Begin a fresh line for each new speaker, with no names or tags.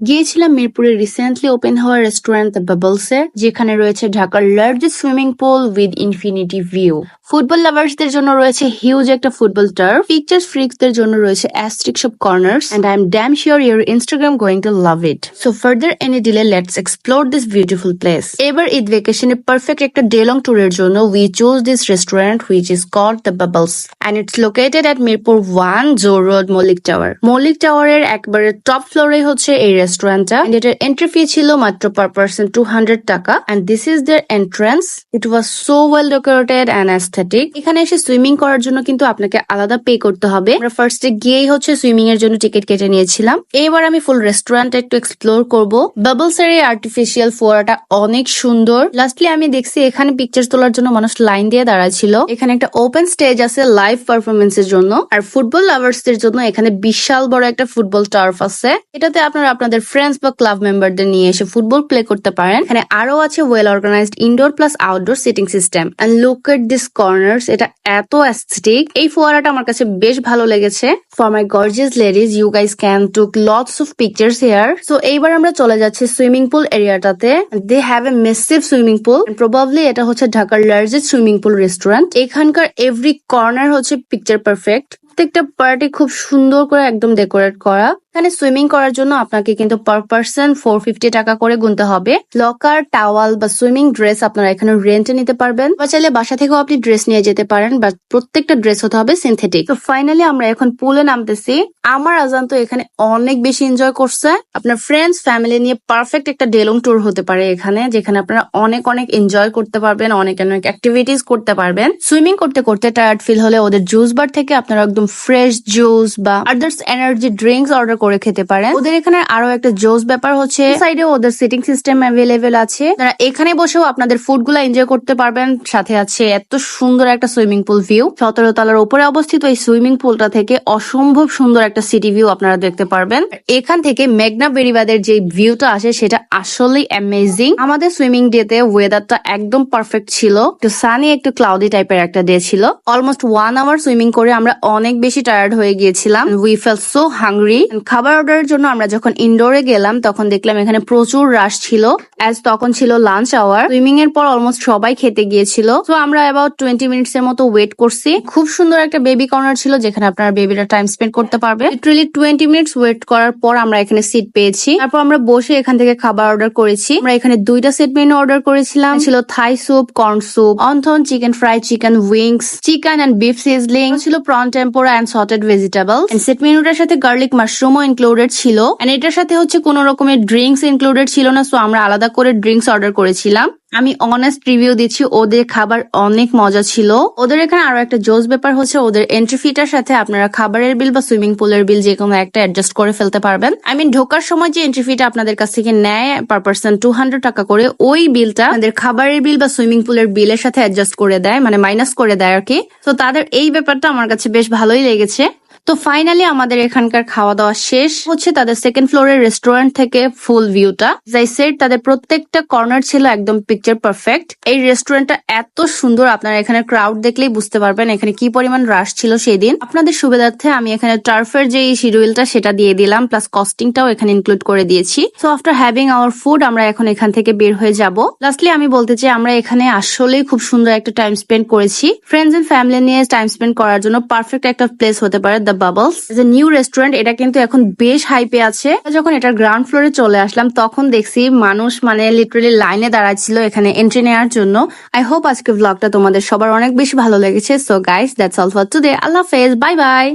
গিয়েছিলাম মিরপুরে recently open হওয়া রেস্টুরেন্ট দ্য বাবলস এ, যেখানে রয়েছে ঢাকার largest swimming pool with infinity view football লাভার্সদের জন্য রয়েছে হিউজ একটা ফুটবল টার্ফ পিকচার্স ফ্রিক্সদের জন্য রয়েছে অ্যাস্ট্রিক সব corners and I am damn sure your Instagram going to love it so further any delay let's explore this beautiful place এবার ঈদ ভেকেশনে perfect একটা day long ট্যুরের জন্য we choose this restaurant which is called the Bubbles and it's located at Mirpur one জোর road Mallik tower Mallik টাওয়ারের একবারে top ফ্লোরে হচ্ছে এই রেস্টুরেন্টটা এন্ড এটার এন্ট্রি ফি ছিল মাত্র পার পার্সন টু হান্ড্রেড টাকা। And this is there entrance it was so well decorated and aesthetic এখানে এসে সুইমিং করার জন্য কিন্তু আপনাকে আলাদা পে করতে হবে। আমরা ফার্স্টে গিয়েই হচ্ছে সুইমিং এর জন্য টিকিট কেটে নিয়েছিলাম। এবার আমি ফুল রেস্টুরেন্ট একটু এক্সপ্লোর করব। বাবলস এর আর্টিফিশিয়াল ফোয়ারাটা অনেক সুন্দর। লাস্টলি আমি দেখছি এখানে পিকচার তোলার জন্য মানুষ লাইন দিয়ে দাঁড়াচ্ছিল। এখানে একটা ওপেন স্টেজ আছে লাইভ পারফরমেন্স এর জন্য। আর ফুটবল লাভার্স দের জন্য এখানে বিশাল বড় একটা ফুটবল টার্ফ আছে। এটাতে আপনারা আপনাদের ফ্রেন্ডস বা ক্লাব মেম্বারদের নিয়ে এসে ফুটবল প্লে করতে পারেন। এখানে আরও আছে well organised indoor plus outdoor sitting system and look at this corners এটা এত অ্যাস্থেটিক এই ফোয়ারাটা আমার কাছে বেশ ভালো লেগেছে। For my gorgeous ladies you guys can took lots of pictures here so এইবার আমরা চলে যাচ্ছি swimming pool এরিয়াটাতে they have a massive swimming pool probably এটা হচ্ছে ঢাকার লার্জেস্ট সুইমিং পুল রেস্টুরেন্ট এখানকার এভরি কর্নার হচ্ছে পিকচার পারফেক্ট প্রত্যেকটা পার্টি খুব সুন্দর করে একদম ডেকোরেট করা। এখানে সুইমিং করার জন্য আপনাকে কিন্তু পার পার্সন ফোর ফিফটি টাকা করে গুনতে হবে। লকার টাওয়াল বা সুইমিং ড্রেস আপনারা এখানে রেন্টে নিতে পারবেন। বা চাইলে বাসা থেকেও আপনি ড্রেস নিয়ে যেতে পারেন, বা প্রত্যেকটা ড্রেস হতে হবে সিনথেটিক তো ফাইনালি আমরা এখন পুলে নামতেছি। আমার আজান তো এখানে অনেক বেশি এনজয় করছে। আপনার ফ্রেন্ডস ফ্যামিলি নিয়ে পারফেক্ট একটা ডেলং ট্যুর হতে পারে এখানে, যেখানে আপনারা অনেক অনেক এনজয় করতে পারবেন, অনেক অনেক অ্যাক্টিভিটিস করতে পারবেন। সুইমিং করতে করতে টায়ার্ড ফিল হলে ওদের জুস বার থেকে আপনারা একদম ফ্রেশ জুস বা আদার্স এনার্জি ড্রিঙ্কস অর্ডার করে খেতে পারেন। ওদের এখানে আরও একটা জোস ব্যাপার হচ্ছে সাইডে ওদের সিটিং সিস্টেম অ্যাভেলেবেল আছে। আপনারা এখানে বসেও আপনাদের ফুডগুলা এনজয় করতে পারবেন। সাথে আছে এত সুন্দর একটা সুইমিং পুল ভিউ সতেরো তলার উপরে অবস্থিত এই সুইমিং পুলটা থেকে অসম্ভব সুন্দর একটা সিটি ভিউ আপনারা দেখতে পারবেন। এখান থেকে মেঘনা বেরিবাদের যে ভিউটা আসে, সেটা আসলেই অ্যামেজিং আমাদের সুইমিং ডে তে ওয়েদারটা একদম পারফেক্ট ছিল। একটু সানি একটু ক্লাউডি টাইপের একটা ডে ছিল। অলমোস্ট ওয়ান আওয়ার সুইমিং করে আমরা অনেক বেশি টায়ার্ড হয়ে গিয়েছিলাম। উই ফেল সো হাংরি খাবার অর্ডারের জন্য আমরা যখন ইনডোরে গেলাম, তখন দেখলাম এখানে প্রচুর রাশ ছিল। অ্যাজ তখন ছিল লাঞ্চ আওয়ার সুইমিং এর পর অলমোস্ট সবাই খেতে গিয়েছিল। তো আমরা অ্যাবাউট টোয়েন্টি মিনিটস এর মতো ওয়েট করছি। খুব সুন্দর একটা বেবি কর্নার ছিল, যেখানে আপনার বেবিরা টাইম স্পেন্ড করতে পারবে। লিটারালি টোয়েন্টি মিনিটস ওয়েট করার পর আমরা এখানে সিট পেয়েছি। তারপর আমরা বসে এখান থেকে খাবার অর্ডার করেছি। আমরা এখানে দুইটা সেট মেনু অর্ডার করেছিলাম। ছিল Thai soup corn soup wonton chicken fry chicken wings chicken and beef sizzling ছিল prawn tempura and sauteed vegetable set মেনুটার সাথে গার্লিক মাশরুমও ইনক্লুডেড ছিল। এন্ড এটার সাথে হচ্ছে কোনো রকমের ড্রিঙ্কস ইনক্লুডেড ছিল না সো আমরা আলাদা করে ড্রিঙ্কস অর্ডার করেছিলাম। আমি অনেস্ট রিভিউ দিচ্ছি, ওদের খাবার অনেক মজা ছিল। ওদের এখানে আরও একটা জোস ব্যাপার হচ্ছে, ওদের এন্ট্রি ফিটার সাথে আপনারা খাবারের বিল বা সুইমিং পুলের বিল যে কোনো একটা অ্যাডজাস্ট করে ফেলতে পারবেন। আই মিন ঢোকার সময় যে এন্ট্রি ফিটা আপনাদের কাছ থেকে নেয় পার পার্সন টু হান্ড্রেড টাকা করে, ওই বিলটা আমাদের খাবারের বিল বা সুইমিং পুলের বিলের সাথে অ্যাডজাস্ট করে দেয় মানে মাইনাস করে দেয় আর কি। তো তাদের এই ব্যাপারটা আমার কাছে বেশ ভালোই লেগেছে। তো ফাইনালি আমাদের এখানকার খাওয়া দাওয়া শেষ। হচ্ছে তাদের সেকেন্ড ফ্লোরের রেস্টুরেন্ট থেকে ফুল ভিউটা যাই সেট তাদের প্রত্যেকটা কর্নার ছিল একদম পিকচার পারফেক্ট এই রেস্টুরেন্টটা এত সুন্দর, আপনারা এখানে ক্রাউড দেখলেই বুঝতে পারবেন এখানে কি পরিমাণ রাশ ছিল সেদিন। আপনাদের সুবিধার্থে আমি এখানে টার্ফের যে শিডিউলটা সেটা দিয়ে দিলাম প্লাস কস্টিংটাও এখানে ইনক্লুড করে দিয়েছি। So after having our food আমরা এখন এখান থেকে বের হয়ে যাব। লাস্টলি আমি বলতে চাই, আমরা এখানে আসলেই খুব সুন্দর একটা টাইম স্পেন্ড করেছি। ফ্রেন্ডস এন্ড ফ্যামিলি নিয়ে টাইম স্পেন্ড করার জন্য পারফেক্ট একটা প্লেস হতে পারে দ্য বাবলস যে নিউ রেস্টুরেন্ট এটা কিন্তু এখন বেশ হাইপে আছে। যখন এটার গ্রাউন্ড ফ্লোরে চলে আসলাম, তখন দেখছি মানুষ মানে লিটারালি লাইনে দাঁড়াচ্ছিল এখানে এন্ট্রি নেওয়ার জন্য। আই হোপ আজকে ব্লগটা তোমাদের সবার অনেক বেশি ভালো লেগেছে। So guys that's all for today আল্লাহ হাফেজ। Bye bye